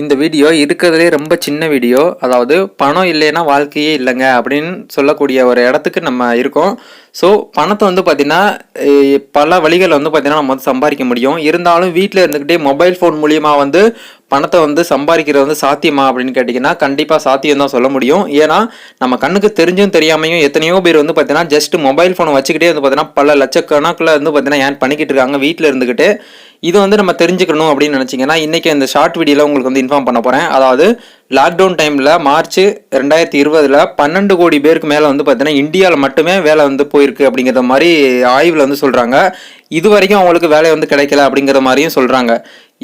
இந்த வீடியோ இருக்கிறதுலே ரொம்ப சின்ன வீடியோ. அதாவது பணம் இல்லைன்னா வாழ்க்கையே இல்லைங்க அப்படின்னு சொல்லக்கூடிய ஒரு இடத்துக்கு நம்ம இருக்கோம். ஸோ பணத்தை வந்து பார்த்திங்கன்னா பல வழிகளில் வந்து பார்த்திங்கன்னா நம்ம வந்து சம்பாதிக்க முடியும். இருந்தாலும் வீட்டில் இருந்துக்கிட்டே மொபைல் ஃபோன் மூலியமாக வந்து பணத்தை வந்து சம்பாதிக்கிறது வந்து சாத்தியமா அப்படின்னு கேட்டிங்கன்னா கண்டிப்பாக சாத்தியம் தான் சொல்ல முடியும். ஏன்னா நம்ம கண்ணுக்கு தெரிஞ்சும் தெரியாமையும் எத்தனையோ பேர் வந்து பார்த்தீங்கன்னா ஜஸ்ட் மொபைல் ஃபோனை வச்சுக்கிட்டே வந்து பார்த்தீங்கன்னா பல லட்சக்கணக்கில் வந்து பார்த்தீங்கன்னா ஏன் பண்ணிக்கிட்டு இருக்காங்க வீட்டில் இருந்துக்கிட்டு. இது வந்து நம்ம தெரிஞ்சுக்கணும் அப்படின்னு நினச்சிங்கன்னா இன்றைக்கி இந்த ஷார்ட் வீடியோவில் உங்களுக்கு வந்து இன்ஃபார்ம் பண்ண போகிறேன் அதாவது லாக்டவுன் டைமில் மார்ச் ரெண்டாயிரத்தி இருபதில் பன்னெண்டு கோடி பேருக்கு மேலே வந்து பார்த்தீங்கன்னா இந்தியாவில் மட்டுமே வேலை வந்து போயிருக்கு அப்படிங்கிற மாதிரி ஆய்வில் வந்து சொல்கிறாங்க இது வரைக்கும் அவங்களுக்கு வேலை வந்து கிடைக்கல அப்படிங்கிற மாதிரியும் சொல்கிறாங்க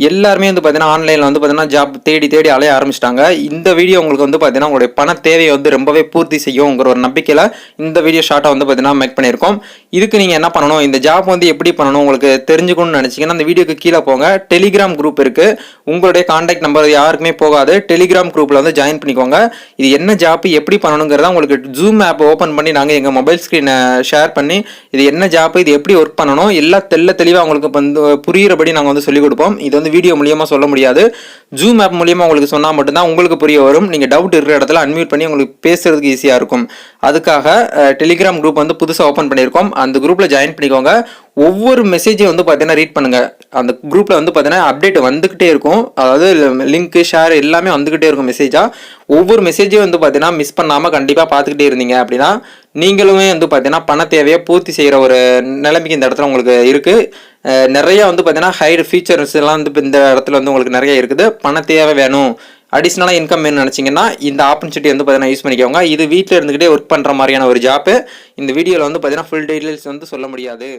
எல்லாருமே வந்து பார்த்தீங்கன்னா ஆன்லைனில் வந்து பார்த்தீங்கன்னா ஜாப் தேடி தேடி அலைய ஆரம்பிச்சிட்டாங்க. இந்த வீடியோ உங்களுக்கு வந்து பார்த்தீங்கன்னா உங்களுடைய பண தேவையை வந்து ரொம்பவே பூர்த்தி செய்யுங்கிற ஒரு நம்பிக்கையில் இந்த வீடியோ ஷார்ட்டாக வந்து பார்த்தீங்கன்னா மேக் பண்ணியிருக்கோம். இதுக்கு நீங்கள் என்ன பண்ணணும்? இந்த ஜாப் வந்து எப்படி பண்ணணும்? உங்களுக்கு தெரிஞ்சுக்கணும்னு நினச்சிங்கன்னா அந்த வீடியோக்கு கீழே போங்க. டெலிகிராம் குரூப் இருக்குது உங்களுடைய காண்டாக்ட் நம்பர் யாருக்குமே போகாது. டெலிகிராம் குரூப்பில் வந்து ஜாயின் பண்ணிக்கோங்க. இது என்ன ஜாப் எப்படி பண்ணணுங்கிறத உங்களுக்கு ஜூம் ஆப் ஓப்பன் பண்ணி நாங்கள் எங்கள் மொபைல் ஸ்க்ரீனை ஷேர் பண்ணி இது என்ன ஜாப் இது எப்படி ஒர்க் பண்ணணும்? எல்லாம் தெல்ல தெளிவாக உங்களுக்கு வந்து புரிகிறபடி நாங்கள் வந்து சொல்லிக் கொடுப்போம். இது வந்து வீடியோ மூலியமாக சொல்ல முடியாது. ஜூம் ஆப் மூலியமாக உங்களுக்கு சொன்னால் மட்டும்தான் உங்களுக்கு புரிய வரும். நீங்கள் டவுட் இருக்கிற இடத்துல அன்மியூட் பண்ணி உங்களுக்கு பேசுறதுக்கு ஈஸியாக இருக்கும். அதுக்காக டெலிகிராம் குரூப் வந்து புதுசாக ஓப்பன் பண்ணியிருக்கோம். அந்த குரூப்பில் ஜாயின் பண்ணிக்கோங்க. ஒவ்வொரு மெசேஜையும் வந்து பார்த்தீங்கன்னா ரீட் பண்ணுங்கள் அந்த குரூப்பில் வந்து பார்த்தீங்கன்னா அப்டேட் வந்துக்கிட்டே இருக்கும். அதாவது லிங்க்கு ஷேர் எல்லாமே வந்துக்கிட்டே இருக்கும் மெசேஜாக ஒவ்வொரு மெசேஜையும் வந்து பார்த்தீங்கன்னா மிஸ் பண்ணாமல் கண்டிப்பாக பார்த்துக்கிட்டே இருந்தீங்க அப்படின்னா நீங்களுமே வந்து பார்த்தீங்கன்னா பண தேவையை பூர்த்தி செய்கிற ஒரு நிலைமைக்கு இந்த இடத்துல உங்களுக்கு இருக்குது நிறைய வந்து பார்த்தீங்கன்னா ஹைடு ஃபீச்சர்ஸ் எல்லாம் வந்து இந்த இடத்துல வந்து உங்களுக்கு நிறைய இருக்குது. பண தேவை வேணும். அடிஷ்னலாக இன்கம் வேணும்னு நினச்சிங்கன்னா இந்த ஆப்பர்ச்சுனிட்டி வந்து பார்த்தீங்கன்னா யூஸ் பண்ணிக்கோங்க. இது வீட்டில் இருந்துக்கிட்டே ஒர்க் பண்ணுற மாதிரியான ஒரு ஜாப்பு இந்த வீடியோவில் வந்து பார்த்தீங்கன்னா ஃபுல் டீட்டெயில்ஸ் வந்து சொல்ல முடியாது.